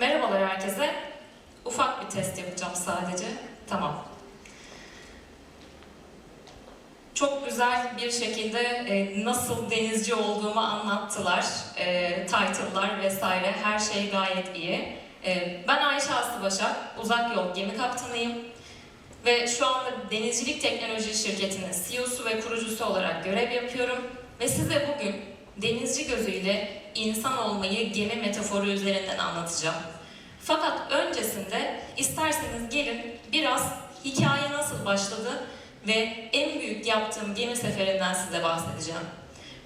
Merhabalar herkese. Ufak bir test yapacağım sadece. Tamam. Çok güzel bir şekilde e, nasıl denizci olduğumu anlattılar. E, title'lar vesaire her şey gayet iyi. E, ben Ayşe Aslı Başak, Uzak Yol Gemi Kaptanıyım. Ve şu anda Denizcilik Teknoloji Şirketi'nin CEO'su ve kurucusu olarak görev yapıyorum. Ve size bugün denizci gözüyle insan olmayı gemi metaforu üzerinden anlatacağım. Fakat öncesinde isterseniz gelin biraz hikaye nasıl başladı ve en büyük yaptığım gemi seferinden size bahsedeceğim.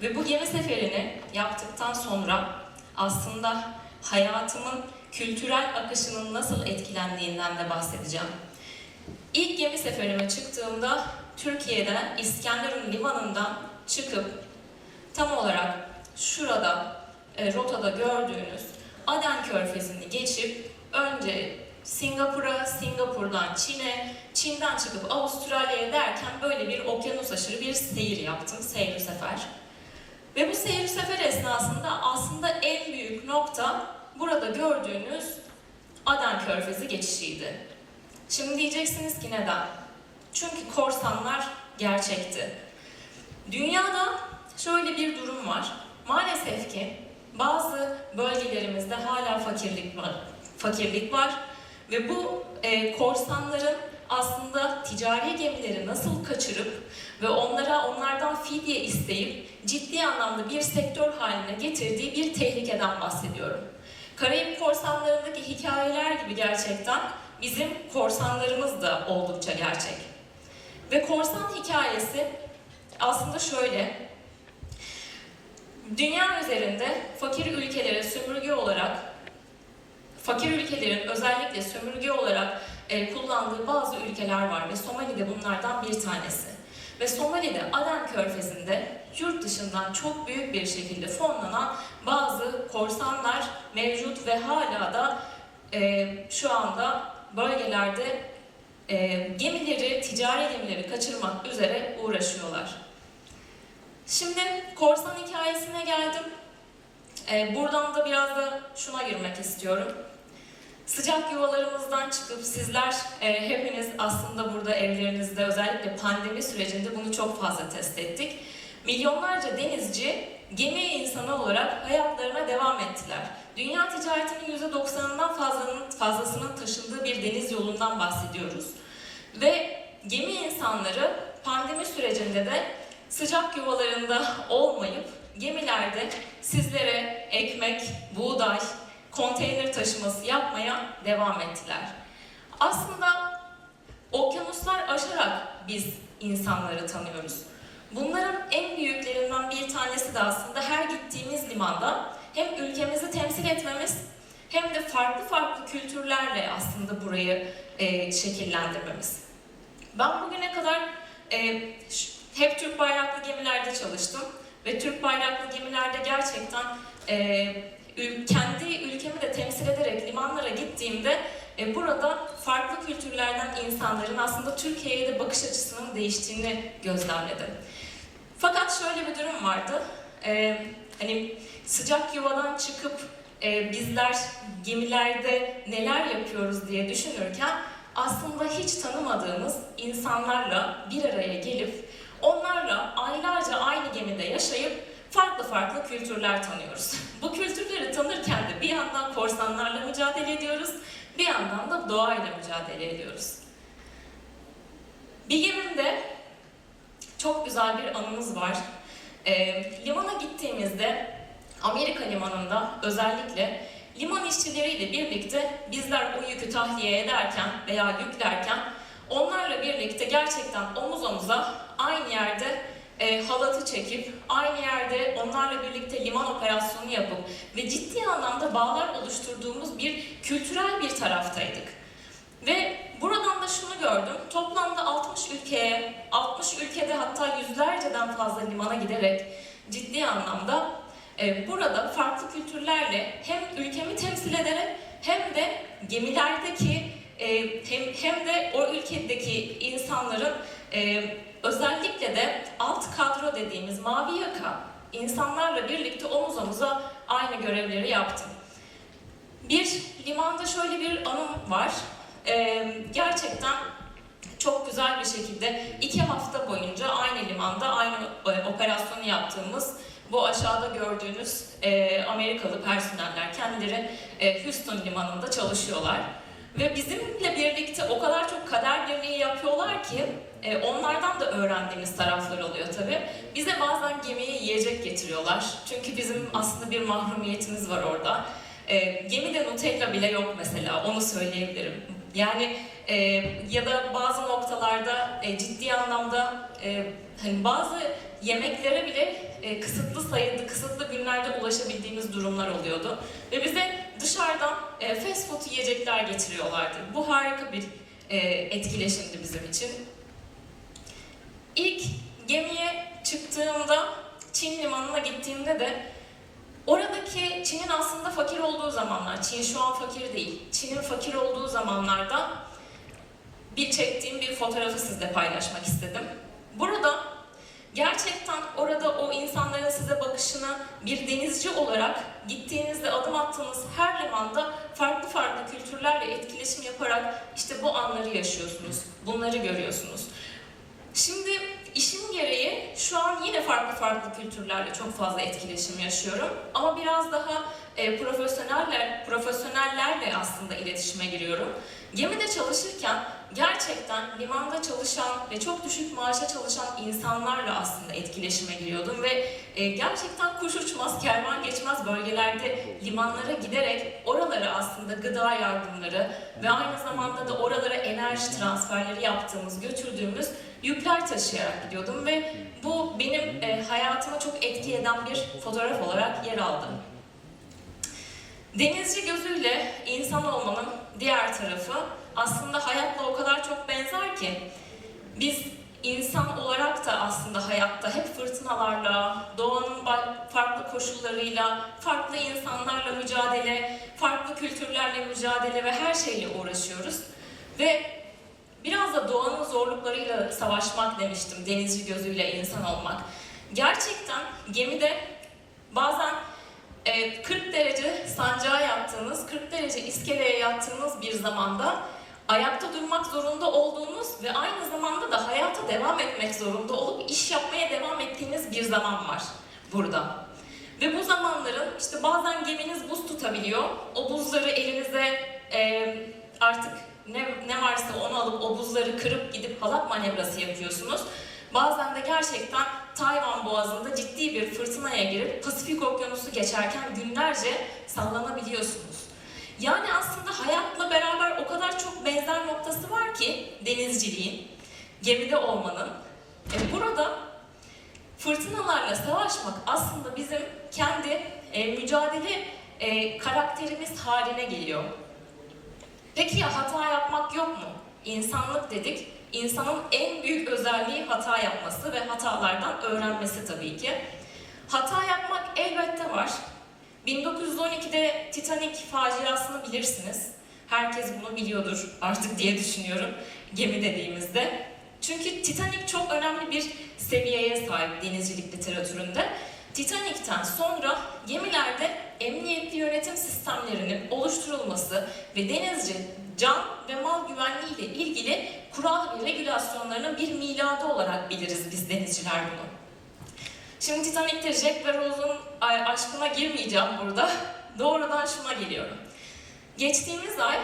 Ve bu gemi seferini yaptıktan sonra aslında hayatımın kültürel akışının nasıl etkilendiğinden de bahsedeceğim. İlk gemi seferime çıktığımda Türkiye'den İskenderun limanından çıkıp tam olarak şurada e, rotada gördüğünüz Aden Körfezi'ni geçip önce Singapur'a, Singapur'dan Çin'e, Çin'den çıkıp Avustralya'ya derken böyle bir okyanus aşırı bir seyir yaptım, seyir sefer. Ve bu seyir sefer esnasında aslında en büyük nokta burada gördüğünüz Aden Körfezi geçişiydi. Şimdi diyeceksiniz ki neden? Çünkü korsanlar gerçekti. Dünyada şöyle bir durum var. Maalesef ki bazı bölgelerimizde hala fakirlik var. Fakirlik var ve bu e, korsanların aslında ticari gemileri nasıl kaçırıp ve onlara onlardan fidye isteyip ciddi anlamda bir sektör haline getirdiği bir tehlikeden bahsediyorum. Karayip korsanlarındaki hikayeler gibi gerçekten bizim korsanlarımız da oldukça gerçek. Ve korsan hikayesi aslında şöyle, dünya üzerinde fakir ülkelere sömürge olarak, fakir ülkelerin özellikle sömürge olarak e, kullandığı bazı ülkeler var ve Somali de bunlardan bir tanesi. Ve Somali'de Aden Körfezi'nde yurt dışından çok büyük bir şekilde fonlanan bazı korsanlar mevcut ve hala da e, şu anda bölgelerde e, gemileri, ticari gemileri kaçırmak üzere uğraşıyorlar. Şimdi korsan hikayesine geldim. E, buradan da biraz da şuna girmek istiyorum. Sıcak yuvalarımızdan çıkıp sizler e, hepiniz aslında burada evlerinizde özellikle pandemi sürecinde bunu çok fazla test ettik. Milyonlarca denizci gemi insanı olarak hayatlarına devam ettiler. Dünya ticaretinin %90'ından fazlasının, fazlasının taşındığı bir deniz yolundan bahsediyoruz. Ve gemi insanları pandemi sürecinde de sıcak yuvalarında olmayıp gemilerde sizlere ekmek, buğday, konteyner taşıması yapmaya devam ettiler. Aslında okyanuslar aşarak biz insanları tanıyoruz. Bunların en büyüklerinden bir tanesi de aslında her gittiğimiz limanda hem ülkemizi temsil etmemiz hem de farklı farklı kültürlerle aslında burayı e, şekillendirmemiz. Ben bugüne kadar e, hep Türk bayraklı gemilerde çalıştım ve Türk bayraklı gemilerde gerçekten e, kendi ülkemi de temsil ederek limanlara gittiğimde e, burada farklı kültürlerden insanların aslında Türkiye'ye de bakış açısının değiştiğini gözlemledim. Fakat şöyle bir durum vardı. E, hani sıcak yuvadan çıkıp e, bizler gemilerde neler yapıyoruz diye düşünürken aslında hiç tanımadığımız insanlarla bir araya gelip onlarla aylarca aynı gemide yaşayıp farklı farklı kültürler tanıyoruz. Bu kültürleri tanırken de bir yandan korsanlarla mücadele ediyoruz, bir yandan da doğayla mücadele ediyoruz. Bir gemimde çok güzel bir anımız var. E, limana gittiğimizde Amerika limanında özellikle liman işçileriyle birlikte bizler o yükü tahliye ederken veya yüklerken onlarla birlikte gerçekten omuz omuza aynı yerde e, halatı çekip aynı yerde onlarla birlikte liman operasyonu yapıp ve ciddi anlamda bağlar oluşturduğumuz bir kültürel bir taraftaydık. Ve buradan da şunu gördüm. Toplamda 60 ülkeye, 60 ülkede hatta yüzlerceden fazla limana giderek ciddi anlamda e, burada farklı kültürlerle hem ülkemi temsil ederek hem de gemilerdeki hem, hem de o ülkedeki insanların e, özellikle de alt kadro dediğimiz mavi yaka insanlarla birlikte omuz omuza aynı görevleri yaptım. Bir limanda şöyle bir anım var. Ee, gerçekten çok güzel bir şekilde iki hafta boyunca aynı limanda aynı e, operasyonu yaptığımız bu aşağıda gördüğünüz e, Amerikalı personeller kendileri e, Houston limanında çalışıyorlar. Ve bizimle birlikte o kadar çok kader birliği yapıyorlar ki e, onlardan da öğrendiğimiz taraflar oluyor tabii. Bize bazen gemiye yiyecek getiriyorlar. Çünkü bizim aslında bir mahrumiyetimiz var orada. E, gemide Nutella bile yok mesela, onu söyleyebilirim. Yani e, ya da bazı noktalarda e, ciddi anlamda e, hani bazı yemeklere bile e, kısıtlı sayıda, kısıtlı günlerde ulaşabildiğimiz durumlar oluyordu. Ve bize dışarıdan e, fast food yiyecekler getiriyorlardı. Bu harika bir e, etkileşimdi bizim için. İlk gemiye çıktığımda, Çin limanına gittiğimde de oradaki Çin'in aslında fakir olduğu zamanlar, Çin şu an fakir değil, Çin'in fakir olduğu zamanlarda bir çektiğim bir fotoğrafı sizle paylaşmak istedim. Burada gerçekten orada o insanların size bakışını bir denizci olarak gittiğinizde adım attığınız her limanda farklı farklı kültürlerle etkileşim yaparak işte bu anları yaşıyorsunuz, bunları görüyorsunuz. Şimdi işim gereği şu an yine farklı farklı kültürlerle çok fazla etkileşim yaşıyorum. Ama biraz daha e, profesyoneller, profesyonellerle aslında iletişime giriyorum. Gemide çalışırken gerçekten limanda çalışan ve çok düşük maaşa çalışan insanlarla aslında etkileşime giriyordum ve e, gerçekten kuş uçmaz, kervan geçmez bölgelerde limanlara giderek oralara aslında gıda yardımları ve aynı zamanda da oralara enerji transferleri yaptığımız, götürdüğümüz yükler taşıyarak gidiyordum ve bu benim e, hayatıma çok etki eden bir fotoğraf olarak yer aldı. Denizci gözüyle insan olmanın diğer tarafı aslında hayatla o kadar çok benzer ki biz insan olarak da aslında hayatta hep fırtınalarla, doğanın farklı koşullarıyla, farklı insanlarla mücadele, farklı kültürlerle mücadele ve her şeyle uğraşıyoruz. Ve biraz da doğanın zorluklarıyla savaşmak demiştim, denizci gözüyle insan olmak. Gerçekten gemide bazen 40 derece sancağa yattığınız, 40 derece iskeleye yattığınız bir zamanda ayakta durmak zorunda olduğunuz ve aynı zamanda da hayata devam etmek zorunda olup iş yapmaya devam ettiğiniz bir zaman var burada. Ve bu zamanların işte bazen geminiz buz tutabiliyor. O buzları elinize e, artık ne, ne varsa onu alıp o buzları kırıp gidip halat manevrası yapıyorsunuz. Bazen de gerçekten Tayvan Boğazı'nda ciddi bir fırtınaya girip Pasifik Okyanusu geçerken günlerce sallanabiliyorsunuz. Yani aslında hayatla beraber o kadar çok benzer noktası var ki denizciliğin, gemide olmanın. E burada fırtınalarla savaşmak aslında bizim kendi e, mücadele e, karakterimiz haline geliyor. Peki ya hata yapmak yok mu? İnsanlık dedik. İnsanın en büyük özelliği hata yapması ve hatalardan öğrenmesi tabii ki. Hata yapmak elbette var. 1912'de Titanic faciasını bilirsiniz. Herkes bunu biliyordur artık diye düşünüyorum gemi dediğimizde. Çünkü Titanic çok önemli bir seviyeye sahip denizcilik literatüründe. Titanic'ten sonra gemilerde emniyetli yönetim sistemlerinin oluşturulması ve denizci can ve mal güvenliği ile ilgili kural ve regülasyonlarının bir miladı olarak biliriz biz denizciler bunu. Şimdi Titanic'te Jack ve Rose'un aşkına girmeyeceğim burada. Doğrudan şuna geliyorum. Geçtiğimiz ay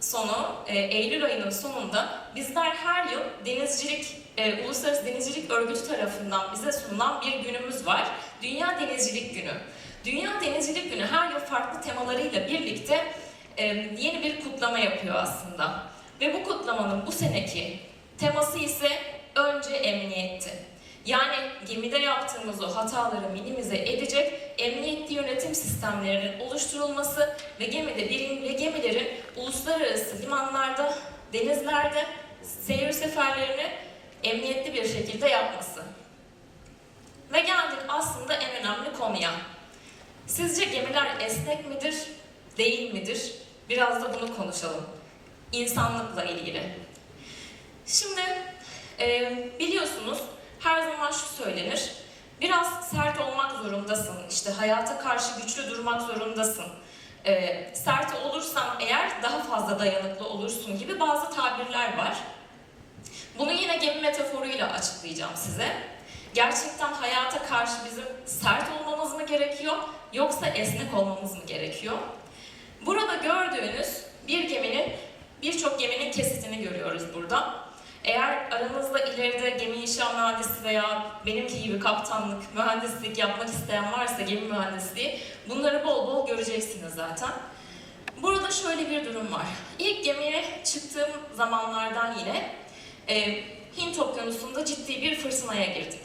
sonu, e, Eylül ayının sonunda bizler her yıl denizcilik, e, Uluslararası Denizcilik Örgütü tarafından bize sunulan bir günümüz var. Dünya Denizcilik Günü. Dünya Denizcilik Günü her yıl farklı temalarıyla birlikte e, yeni bir kutlama yapıyor aslında. Ve bu kutlamanın bu seneki teması ise önce emniyetti. Yani gemide yaptığımız o hataları minimize edecek emniyetli yönetim sistemlerinin oluşturulması ve gemide birim ve gemilerin uluslararası limanlarda, denizlerde seyir seferlerini emniyetli bir şekilde yapması. Ve geldik aslında en önemli konuya. Sizce gemiler esnek midir, değil midir? Biraz da bunu konuşalım. İnsanlıkla ilgili. Şimdi e, biliyorsunuz her zaman şu söylenir. Biraz sert olmak zorundasın, işte hayata karşı güçlü durmak zorundasın. e, sert olursan eğer daha fazla dayanıklı olursun gibi bazı tabirler var. Bunu yine gemi metaforuyla açıklayacağım size. Gerçekten hayata karşı bizim sert olmamız mı gerekiyor yoksa esnek olmamız mı gerekiyor? Burada gördüğünüz bir geminin, birçok geminin kesitini görüyoruz burada. Eğer aranızda ileride gemi inşa mühendisi veya benimki gibi kaptanlık, mühendislik yapmak isteyen varsa gemi mühendisliği bunları bol bol göreceksiniz zaten. Burada şöyle bir durum var. İlk gemiye çıktığım zamanlardan yine e, Hint okyanusunda ciddi bir fırtınaya girdik.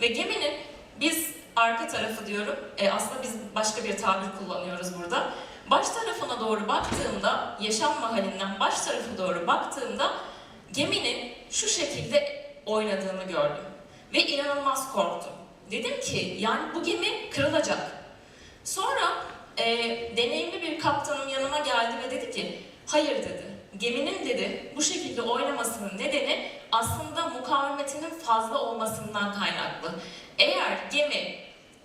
Ve geminin biz arka tarafı diyorum, e, aslında biz başka bir tabir kullanıyoruz burada. Baş tarafına doğru baktığımda, yaşam mahallinden baş tarafı doğru baktığımda geminin şu şekilde oynadığını gördüm. Ve inanılmaz korktum. Dedim ki yani bu gemi kırılacak. Sonra e, deneyimli bir kaptanım yanıma geldi ve dedi ki hayır dedi. Geminin dedi bu şekilde oynamasının nedeni aslında mukavemetinin fazla olmasından kaynaklı. Eğer gemi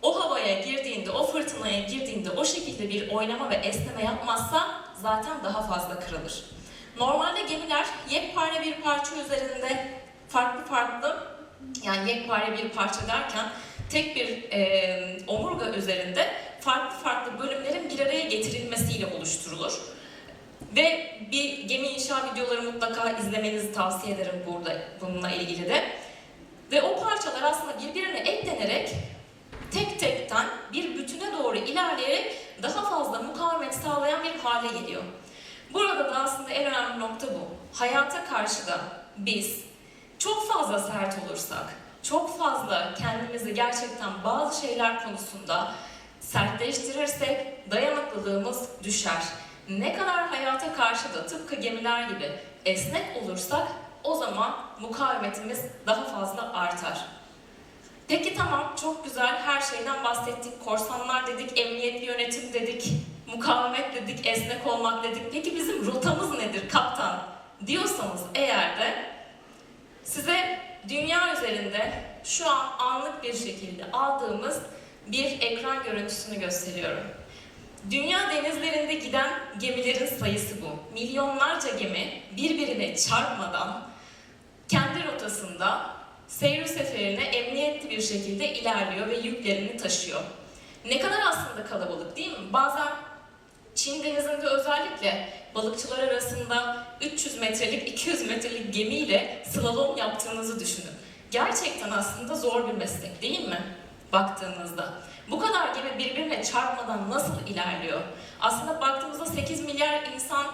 o havaya girdiğinde, o fırtınaya girdiğinde o şekilde bir oynama ve esneme yapmazsa zaten daha fazla kırılır. Normalde gemiler yekpare bir parça üzerinde farklı farklı yani yekpare bir parça derken tek bir e, omurga üzerinde farklı farklı bölümlerin bir araya getirilmesiyle oluşturulur. Ve bir gemi inşa videoları mutlaka izlemenizi tavsiye ederim burada bununla ilgili de. Ve o parçalar aslında birbirine eklenerek tek tekten bir bütüne doğru ilerleyerek daha fazla mukavemet sağlayan bir hale geliyor. Burada da aslında en önemli nokta bu. Hayata karşı da biz çok fazla sert olursak, çok fazla kendimizi gerçekten bazı şeyler konusunda sertleştirirsek dayanıklılığımız düşer. Ne kadar hayata karşı da tıpkı gemiler gibi esnek olursak o zaman mukavemetimiz daha fazla artar. Peki tamam çok güzel her şeyden bahsettik. Korsanlar dedik, emniyetli yönetim dedik, olmak dedik. Peki bizim rotamız nedir kaptan diyorsanız eğer de size dünya üzerinde şu an anlık bir şekilde aldığımız bir ekran görüntüsünü gösteriyorum. Dünya denizlerinde giden gemilerin sayısı bu. Milyonlarca gemi birbirine çarpmadan kendi rotasında seyir seferine emniyetli bir şekilde ilerliyor ve yüklerini taşıyor. Ne kadar aslında kalabalık değil mi? Bazen Çin denizinde özellikle balıkçılar arasında 300 metrelik, 200 metrelik gemiyle slalom yaptığınızı düşünün. Gerçekten aslında zor bir meslek değil mi? Baktığınızda. Bu kadar gemi birbirine çarpmadan nasıl ilerliyor? Aslında baktığımızda 8 milyar insan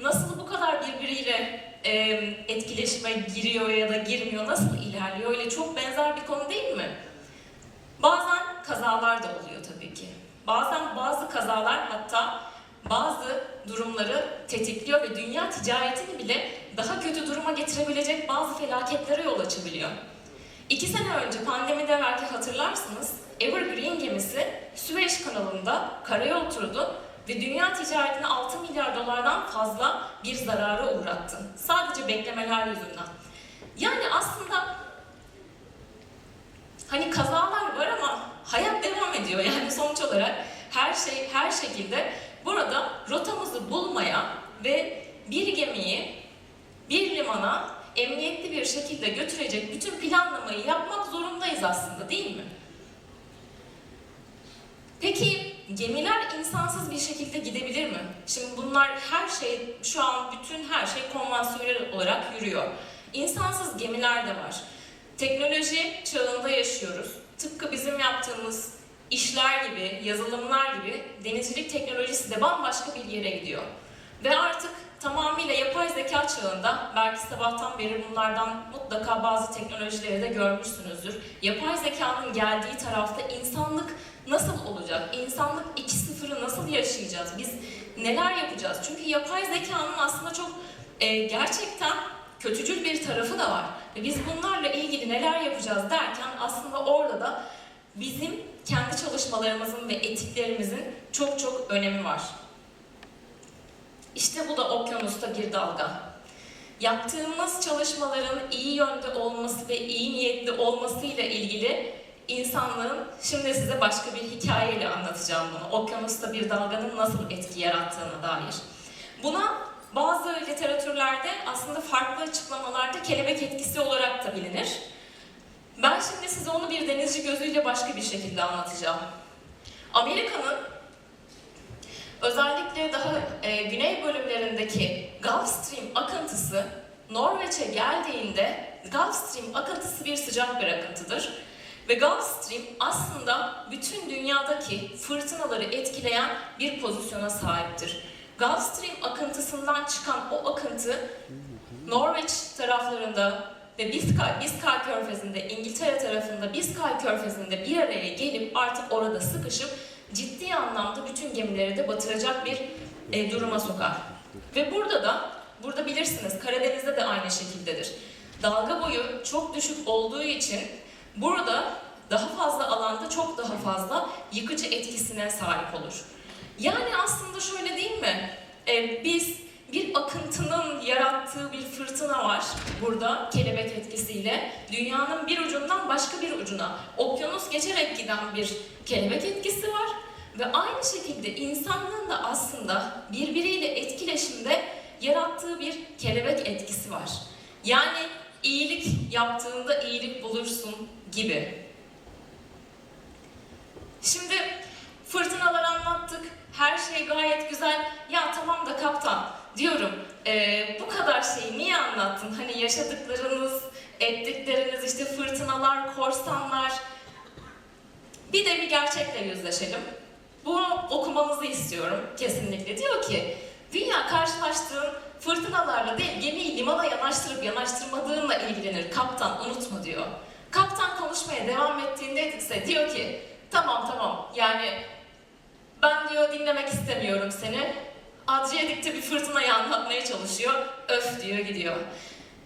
nasıl bu kadar birbiriyle e, etkileşime giriyor ya da girmiyor, nasıl ilerliyor? Öyle çok benzer bir konu değil mi? Bazen kazalar da oluyor tabii ki. Bazen bazı kazalar hatta bazı durumları tetikliyor ve dünya ticaretini bile daha kötü duruma getirebilecek bazı felaketlere yol açabiliyor. İki sene önce pandemide belki hatırlarsınız, Evergreen gemisi Süveyş kanalında karaya oturdu ve dünya ticaretine 6 milyar dolardan fazla bir zarara uğrattı. Sadece beklemeler yüzünden. Yani aslında hani kazalar var ama hayat devam ediyor. Yani sonuç olarak her şey her şekilde burada rotamızı bulmaya ve bir gemiyi bir limana emniyetli bir şekilde götürecek bütün planlamayı yapmak zorundayız aslında değil mi? Peki gemiler insansız bir şekilde gidebilir mi? Şimdi bunlar her şey, şu an bütün her şey konvansiyonel olarak yürüyor. İnsansız gemiler de var. Teknoloji çağında yaşıyoruz. Tıpkı bizim yaptığımız işler gibi, yazılımlar gibi denizcilik teknolojisi de bambaşka bir yere gidiyor. Ve artık tamamıyla yapay zeka çağında, belki sabahtan beri bunlardan mutlaka bazı teknolojileri de görmüşsünüzdür. Yapay zekanın geldiği tarafta insanlık nasıl olacak? İnsanlık 2.0'ı nasıl yaşayacağız? Biz neler yapacağız? Çünkü yapay zekanın aslında çok e, gerçekten kötücül bir tarafı da var. Ve biz bunlarla ilgili neler yapacağız derken aslında orada da bizim kendi çalışmalarımızın ve etiklerimizin çok çok önemi var. İşte bu da okyanusta bir dalga. Yaptığımız çalışmaların iyi yönde olması ve iyi niyetli olmasıyla ilgili insanlığın, şimdi size başka bir hikayeyle anlatacağım bunu. Okyanusta bir dalganın nasıl etki yarattığına dair. Buna bazı literatürlerde aslında farklı açıklamalarda kelebek etkisi olarak da bilinir. Ben şimdi size onu bir denizci gözüyle başka bir şekilde anlatacağım. Amerika'nın özellikle daha e, güney bölümlerindeki Gulf Stream akıntısı Norveç'e geldiğinde Gulf Stream akıntısı bir sıcak bir akıntıdır. Ve Gulf Stream aslında bütün dünyadaki fırtınaları etkileyen bir pozisyona sahiptir. Gulf Stream akıntısından çıkan o akıntı Norveç taraflarında ve Biskay, Biskay Körfezi'nde, İngiltere tarafında Biskay Körfezi'nde bir araya gelip artık orada sıkışıp ciddi anlamda bütün gemileri de batıracak bir e, duruma sokar. Ve burada da, burada bilirsiniz Karadeniz'de de aynı şekildedir. Dalga boyu çok düşük olduğu için burada daha fazla alanda çok daha fazla yıkıcı etkisine sahip olur. Yani aslında şöyle değil mi? Ee, biz bir akıntının yarattığı bir fırtına var burada kelebek etkisiyle. Dünyanın bir ucundan başka bir ucuna okyanus geçerek giden bir kelebek etkisi var. Ve aynı şekilde insanlığın da aslında birbiriyle etkileşimde yarattığı bir kelebek etkisi var. Yani iyilik yaptığında iyilik bulursun gibi. Şimdi fırtınalar anlattık, her şey gayet güzel. Ya tamam da kaptan diyorum, "ee, bu kadar şeyi niye anlattın? Hani yaşadıklarınız, ettikleriniz, işte fırtınalar, korsanlar. Bir de bir gerçekle yüzleşelim. Bunu okumanızı istiyorum kesinlikle. Diyor ki, dünya karşılaştığın fırtınalarla değil, gemiyi limana yanaştırıp yanaştırmadığınla ilgilenir. Kaptan unutma diyor. Kaptan konuşmaya devam ettiğinde ise diyor ki, tamam tamam yani ben diyor dinlemek istemiyorum seni. Adriyatik'te bir fırtınayı anlatmaya çalışıyor. Öf diyor gidiyor.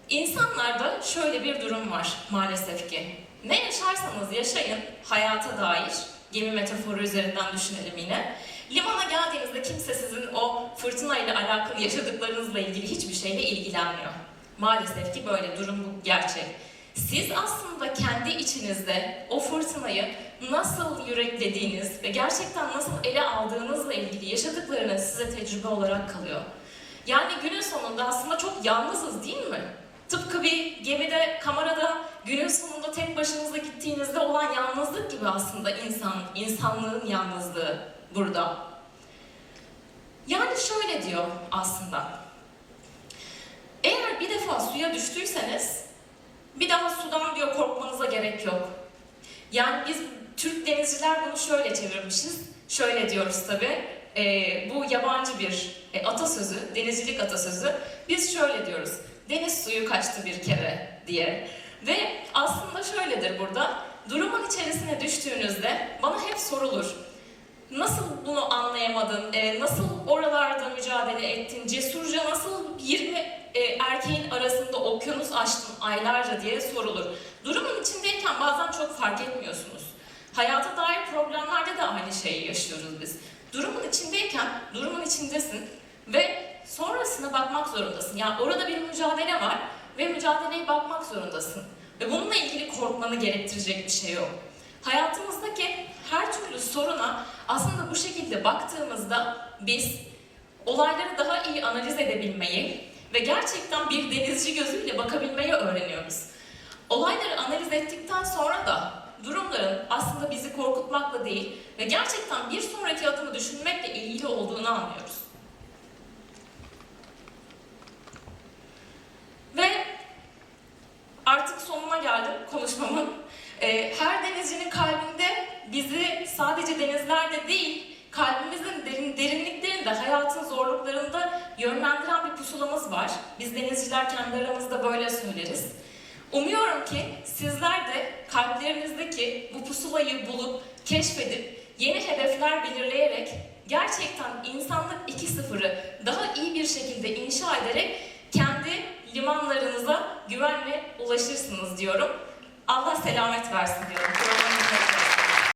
İnsanlarda şöyle bir durum var maalesef ki. Ne yaşarsanız yaşayın hayata dair, gemi metaforu üzerinden düşünelim yine. Limana geldiğinizde kimse sizin o fırtınayla alakalı yaşadıklarınızla ilgili hiçbir şeyle ilgilenmiyor. Maalesef ki böyle durum bu gerçek. Siz aslında kendi içinizde o fırtınayı nasıl yüreklediğiniz ve gerçekten nasıl ele aldığınızla ilgili yaşadıklarınız size tecrübe olarak kalıyor. Yani günün sonunda aslında çok yalnızız değil mi? Tıpkı bir gemide, kamerada günün sonunda tek başınıza gittiğinizde olan yalnızlık gibi aslında insan, insanlığın yalnızlığı burada. Yani şöyle diyor aslında. Eğer bir defa suya düştüyseniz bir daha sudan diyor korkmanıza gerek yok. Yani biz Türk denizciler bunu şöyle çevirmişiz. Şöyle diyoruz tabi. bu yabancı bir e, atasözü, denizcilik atasözü. Biz şöyle diyoruz. Deniz suyu kaçtı bir kere diye. Ve aslında şöyledir burada. Durumun içerisine düştüğünüzde bana hep sorulur. Nasıl bunu anlayamadın? E, nasıl oralarda mücadele ettin? Cesurca nasıl 20 e, erkeğin arasında okyanus açtın aylarca diye sorulur. Durumun içindeyken bazen çok fark etmiyorsunuz. Hayata dair problemlerde de aynı şeyi yaşıyoruz biz. Durumun içindeyken, durumun içindesin ve sonrasına bakmak zorundasın. Yani orada bir mücadele var ve mücadeleye bakmak zorundasın. Ve bununla ilgili korkmanı gerektirecek bir şey yok. Hayatımızdaki her türlü soruna aslında bu şekilde baktığımızda biz olayları daha iyi analiz edebilmeyi ve gerçekten bir denizci gözüyle bakabilmeyi öğreniyoruz. Olayları analiz ettikten sonra da durumların aslında bizi korkutmakla değil ve gerçekten bir sonraki adımı düşünmekle ilgili olduğunu anlıyoruz. Ve artık sonuna geldim konuşmamın. Ee, her denizcinin kalbinde bizi sadece denizlerde değil, kalbimizin derin, derinliklerinde, hayatın zorluklarında yönlendiren bir pusulamız var. Biz denizciler kendi aramızda böyle söyleriz. Umuyorum ki sizler de kalplerinizdeki bu pusulayı bulup, keşfedip, yeni hedefler belirleyerek gerçekten insanlık 2.0'ı daha iyi bir şekilde inşa ederek kendi limanlarınıza güvenle ulaşırsınız diyorum. Allah selamet versin diyorum.